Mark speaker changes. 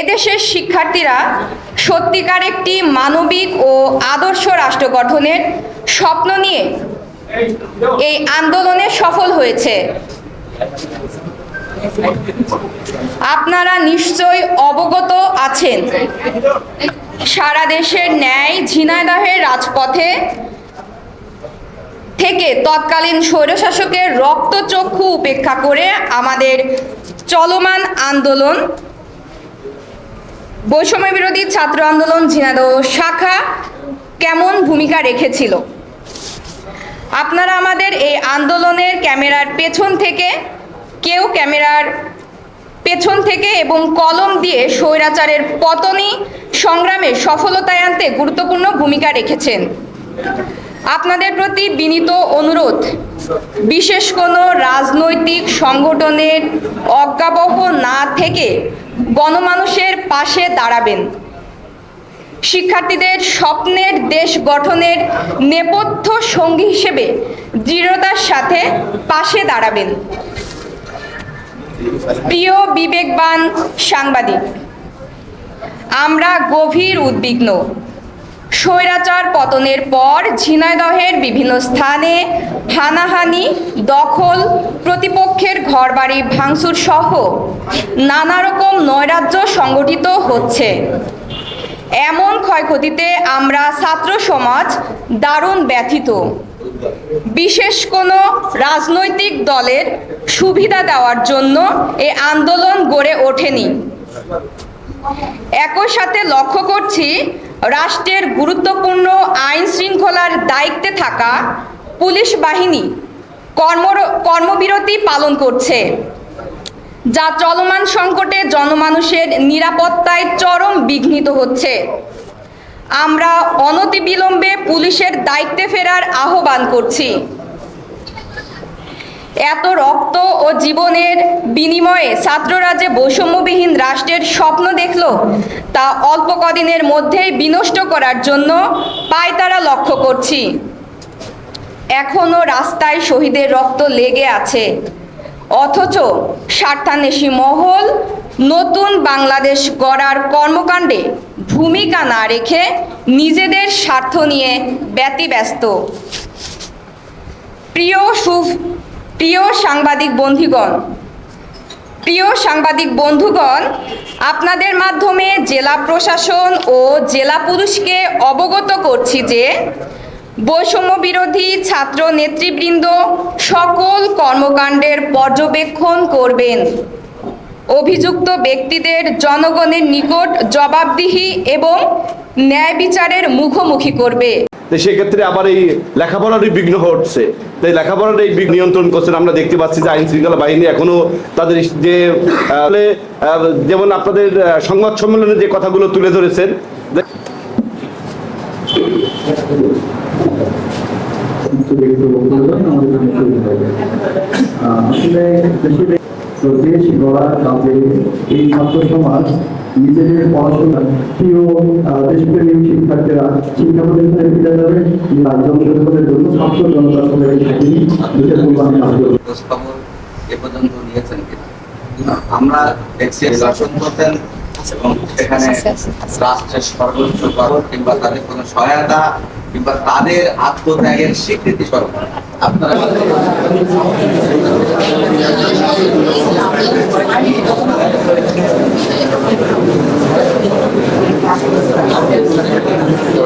Speaker 1: এদেশের শিক্ষার্থীরা সত্যিকার একটি মানবিক ও আদর্শ রাষ্ট্র গঠনের স্বপ্ন নিয়ে এই আন্দোলনে সফল হয়েছে। আপনারা নিশ্চয় অবগত আছেন, সারা দেশের ন্যায় ঝিনাইদহের রাজপথে থেকে তৎকালীন স্বৈরশাসকের রক্তচক্ষু উপেক্ষা করে আমাদের চলমান আন্দোলন বৈষম্য বিরোধী ছাত্র আন্দোলন ঝিনাইদহ শাখা কেমন ভূমিকা রেখেছিল? আপনারা আমাদের এই আন্দোলনের ক্যামেরার পেছন থেকে, কেউ ক্যামেরার পেছন থেকে এবং কলম দিয়ে স্বৈরাচারের পতনী সংগ্রামে সফলতায় আনতে গুরুত্বপূর্ণ ভূমিকা রেখেছেন। আপনাদের প্রতি বিনীত অনুরোধ, বিশেষ কোনো রাজনৈতিক সংগঠনের অজ্ঞাবহ না থেকে গণমানুষের পাশে দাঁড়াবেন। শিক্ষার্থীদের স্বপ্নের দেশ গঠনের নেপথ্য সঙ্গী হিসেবে দৃঢ়তার সাথে পাশে দাঁড়াবেন। প্রিয় বিবেকবান সাংবাদিক, আমরা গভীর উদ্বিগ্ন। স্বৈরাচার পতনের পর ঝিনাইদহের বিভিন্ন স্থানে হানাহানি, দখল, প্রতিপক্ষের ঘরবাড়ি ভাঙচুর সহ নানা রকম নৈরাজ্য সংগঠিত হচ্ছে। এমন ক্ষয়ক্ষতিতে আমরা ছাত্র সমাজ দারুণ ব্যথিত। বিশেষ কোনো রাজনৈতিক দলের সুবিধা দেওয়ার জন্য এ আন্দোলন গড়ে ওঠেনি। একই সাথে লক্ষ্য করছি রাষ্ট্রের গুরুত্বপূর্ণ আইন শৃঙ্খলার দায়িত্বে থাকা পুলিশ বাহিনী কর্ম কর্মবিরতি পালন করছে, যা চলমান সংকটে জনমানুষের নিরাপত্তায় চরম বিঘ্নিত হচ্ছে। আমরা অনতিবিলম্বে পুলিশের দায়িত্বে ফেরার আহ্বান করছি। এত রক্ত ও জীবনের বিনিময়ে ছাত্ররা যে বৈষম্যবিহীন রাষ্ট্রের স্বপ্ন দেখল, তা অল্প কদিনের মধ্যেই বিনষ্ট করার জন্য পায়তারা লক্ষ্য করছি। এখনও রাস্তায় শহীদের রক্ত লেগে আছে। অথচ স্বার্থান্বেষী মহল নতুন বাংলাদেশ গড়ার কর্মকাণ্ডে ভূমিকা না রেখে নিজেদের স্বার্থ নিয়ে ব্যতিব্যস্ত। প্রিয় সুফ প্রিয় সাংবাদিক বন্ধুগণ, প্রিয় সাংবাদিক বন্ধুগণ, আপনাদের মাধ্যমে জেলা প্রশাসন ও জেলা পুলিশকে অবগত করছি যে বৈষম্য বিরোধী ছাত্র নেতৃবৃন্দ সকল কর্মকাণ্ডের পর্যবেক্ষণ করবেন। অভিযুক্ত ব্যক্তিদের জনগণের নিকট জবাবদিহি এবং ন্যায় বিচারের মুখোমুখি করবে।
Speaker 2: তো সেক্ষেত্রে আবার এই লেখাপড়ারই বিঘ্ন ঘটছে। তো এই লেখাপড়ার এই বিঘ্ন নিয়ন্ত্রণ করছেন আমরা দেখতে পাচ্ছি যে আইন শৃঙ্খলা বাহিনী এখনও তাদের যে যেমন আপনাদের সংবাদ সম্মেলনে যে কথাগুলো তুলে ধরেছেন
Speaker 3: আসলে তো দেশ গড়ার এই ছাত্র সমাজ নিজেদের পড়াশোনা প্রিয় আহ, দেশপ্রেমিক শিক্ষার্থীরা শিক্ষা প্রতিষ্ঠানে ফিরে যাবে জন্য ছাত্র জনতা থাকেনি দুটো
Speaker 4: এ পর্যন্ত নিয়েছেন আমরা দেখছি শাসন করতেন এবং সেখানে রাষ্ট্রের সর্বোচ্চ কিংবা তাদের কোনো সহায়তা কিংবা তাদের আত্মত্যাগের স্বীকৃতি স্বরূপ আপনারা